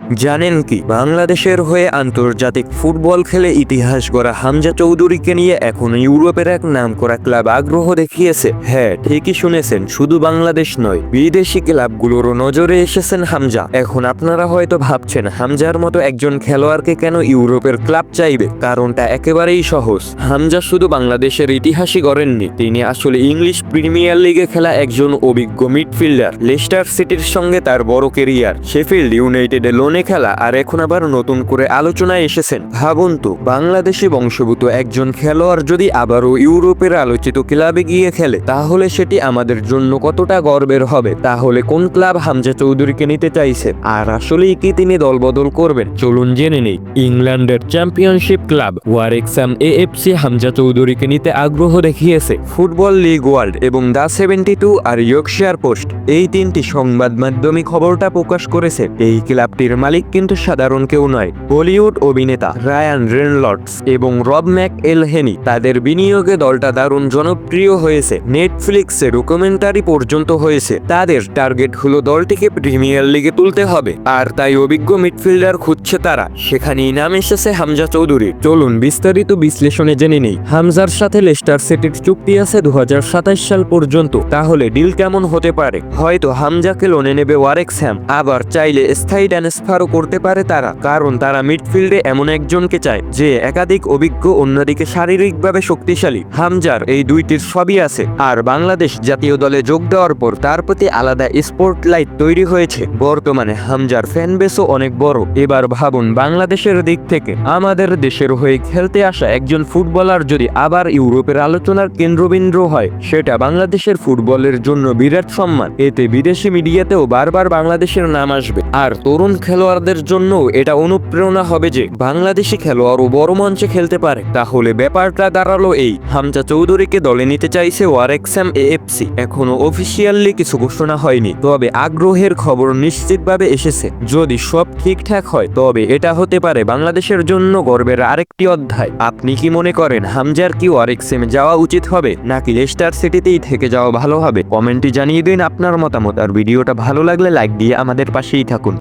জানেন কি, বাংলাদেশের হয়ে আন্তর্জাতিক ফুটবল খেলে ইতিহাস গড়া হামজা চৌধুরীকে নিয়ে এখন ইউরোপের এক নামকরা ক্লাব আগ্রহ দেখিয়েছে। হ্যাঁ ঠিকই শুনেছেন, শুধু বাংলাদেশ নয়, বিদেশি ক্লাবগুলোরও নজরে এসেছেন হামজা। এখন আপনারা হয়তো ভাবছেন, হামজার মতো একজন খেলোয়াড়কে কেন ইউরোপের ক্লাব চাইবে? কারণটা একেবারেই সহজ। হামজা শুধু বাংলাদেশের ইতিহাসই গড়েননি, তিনি আসলে ইংলিশ প্রিমিয়ার লিগে খেলা একজন অভিজ্ঞ মিডফিল্ডার। লেস্টার সিটির সঙ্গে তার বড় কেরিয়ার শেফিল্ড ইউনাইটেডে লোনে খেলা আর এখন আবার নতুন করে আলোচনায় এসেছেন। ভাবুন তো, বাংলাদেশি বংশভূত একজন খেলোয়াড় যদি আবারও ইউরোপের আলোচিত ক্লাবে গিয়ে খেলে, তাহলে সেটি আমাদের জন্য কতটা গর্বের হবে? তাহলে কোন ক্লাব হামজা চৌধুরীকে নিতে চাইছে? আর আসলেই কি তিনি দলবদল করবেন? চলুন জেনে নেই। ইংল্যান্ডের championship club Wrexham AFC Hamza চৌধুরীকে নিতে আগ্রহ দেখিয়েছে। ফুটবল লিগ ওয়ার্ল্ড এবং দ্য সেভেন্টি টু আর ইয়র্কশায়ার পোস্ট এই তিনটি সংবাদ মাধ্যমে খবরটা প্রকাশ করেছে। এই ক্লাবটির মালিক কিন্তু সাধারণ কেউ নয়। বলিউড অভিনেতা রায়ান রেনলটস এবং রব ম্যাক এল হেনি তাদের বিনিয়োগে দলটা দারুণ জনপ্রিয় হয়েছে। নেটফ্লিক্সে ডকুমেন্টারি পর্যন্ত হয়েছে। তাদের টার্গেট হলো দলটিকে প্রিমিয়ার লিগে তুলতে হবে। আর তাই অভিজ্ঞ মিডফিল্ডার খুঁজছে তারা। সেখানেই নাম এসেছে হামজা চৌধুরী চলুন বিস্তারিত বিশ্লেষণে জেনে নেই। হামজার সাথে লেস্টার সিটির চুক্তি আছে দু হাজার সাতাশ সাল পর্যন্ত। তাহলে ডিল কেমন হতে পারে? হয়তো হামজাকে লোনে নেবে ওয়ারেক্সহ্যাম আবার চাইলে স্থায়ী ট্রান্সফারও করতে পারে তারা, কারণ তারা মিডফিল্ডে এমন একজনকে চায়, যে একাধিক অভিজ্ঞ অন্যদিকে শারীরিকভাবে শক্তিশালী। হামজার এই দুইটির সবই আছে, আর বাংলাদেশ জাতীয় দলে যোগ দেওয়ার পর তার প্রতি আলাদা স্পটলাইট তৈরি হয়েছে। বর্তমানে হামজার ফ্যান বেসও অনেক বড়। এবার ভাবুন বাংলাদেশের দিক থেকে, আমাদের দেশের হয়ে খেলতে আসা একজন ফুটবলার যদি আবার ইউরোপের আলোচনার কেন্দ্রবিন্দু হয়, সেটা বাংলাদেশের ফুটবলের জন্য বিরাট সম্মান। এতে বিদেশি মিডিয়াতেও বারবার বাংলাদেশের নাম আসবে। আর তরুণ খেলোয়াড়দের জন্য এটা অনুপ্রেরণা হবে যে বাংলাদেশি খেলোয়াড়ও বড় মঞ্চে খেলতে পারে। তাহলে ব্যাপারটা দাঁড়াল এই, হামজা চৌধুরীকে দলে নিতে চাইছে ওয়ারেক্সাম এএফসি। এখনও অফিসিয়ালি কিছু ঘোষণা হয়নি, তবে আগ্রহের খবর নিশ্চিতভাবে এসেছে। যদি সব ঠিকঠাক হয়, তবে এটা হতে পারে বাংলাদেশের জন্য গর্বের আরেকটি অধ্যায়। আপনি কি মনে করেন হামজার কি ওয়ারেক্সেমে যাওয়া উচিত হবে, নাকি লেস্টার সিটিতেই থেকে যাওয়া ভালো হবে? কমেন্টে জানিয়ে দিন আপনার মতামত, আর ভিডিওটা ভালো লাগলে লাইক দিয়ে আমাদের পাশেই থাকুন।